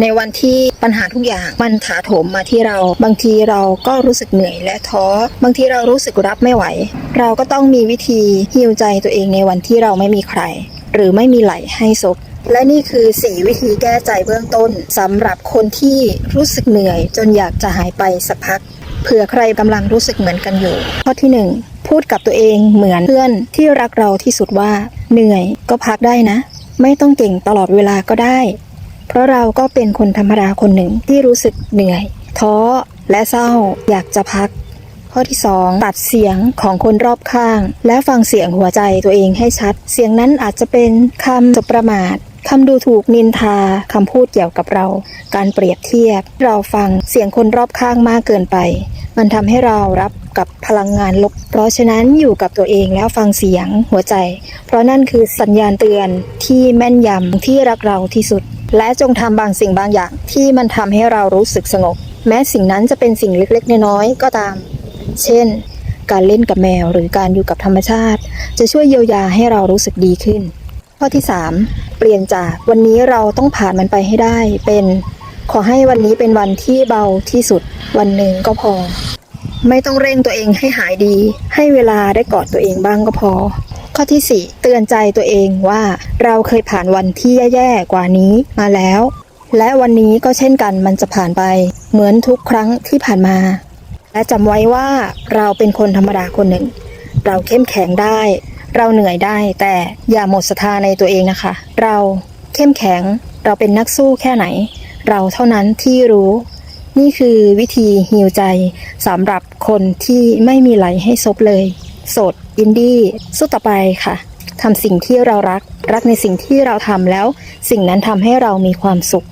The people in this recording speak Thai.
ในวันที่ปัญหาทุกอย่างมันถาโถมมาที่เรา บางทีเราก็รู้สึกเหนื่อยและท้อ บางทีเรารู้สึกรับไม่ไหว เราก็ต้องมีวิธีฮิวใจตัวเองในวันที่เราไม่มีใคร หรือไม่มีไหลให้ซบและนี่คือ 4 วิธีแก้ใจเบื้องต้นสำหรับคนที่รู้สึกเหนื่อย จนอยากจะหายไปสักพักเผื่อใครกำลังรู้สึกเหมือนกันอยู่ ข้อที่ 1 พูดกับตัวเองเหมือนเพื่อนที่รักเราที่สุดว่า เหนื่อยก็พักได้นะ ไม่ต้องเก่งตลอดเวลาก็ได้ ราะเราก็เป็นคนธรรมดาคนหนึ่งที่รู้สึกเหนื่อยท้อและเศร้าอยากจะพัก ข้อที่ 2 ตัดเสียงของคนรอบข้าง และฟังเสียงหัวใจตัวเองให้ชัด เสียงนั้นอาจจะเป็นคำสบประมาทคำดูถูกนินทาคำพูดเกี่ยวกับเรา การเปรียบเทียบ เราฟังเสียงคนรอบข้างมากเกินไป มันทำให้เรารับกับพลังงานลบ เพราะฉะนั้นอยู่กับตัวเองแล้วฟังเสียงหัวใจ เพราะนั่นคือสัญญาณเตือนที่แม่นยำที่รักเราที่สุด และจงทำบางสิ่งบางอย่างที่มันทำให้เรารู้สึกสงบ แม้สิ่งนั้นจะเป็นสิ่งเล็กๆ น้อยๆ ก็ตาม เช่น การเล่นกับแมวหรือการอยู่กับธรรมชาติ จะช่วยเยียวยาให้เรารู้สึกดีขึ้น ข้อที่ 3 เปลี่ยนจากวันนี้เราต้องผ่านมันไปให้ได้เป็น ขอให้วันนี้เป็นวันที่เบาที่สุด วันหนึ่งก็พอ ไม่ต้องเร่งตัวเองให้หายดี ให้เวลาได้กอดตัวเองบ้างก็พอ ข้อที่ 4 เตือนใจตัวเองว่าเราเคยผ่านวันที่แย่ๆกว่านี้มาแล้ว และวันนี้ก็เช่นกันมันจะผ่านไป เหมือนทุกครั้งที่ผ่านมา และจำไว้ว่าเราเป็นคนธรรมดาคนหนึ่ง เราเข้มแข็งได้ เราเหนื่อยได้ แต่อย่าหมดศรัทธาในตัวเองนะคะ เราเข้มแข็งเราเป็นนักสู้แค่ไหน เราเท่านั้นที่รู้ นี่คือวิธีฮิวใจสำหรับคนที่ไม่มีไหลให้ซบเลย สด อินดี้ สู้ต่อไปค่ะทำสิ่งที่เรารัก รักในสิ่งที่เราทำแล้ว สิ่งนั้นทำให้เรามีความสุข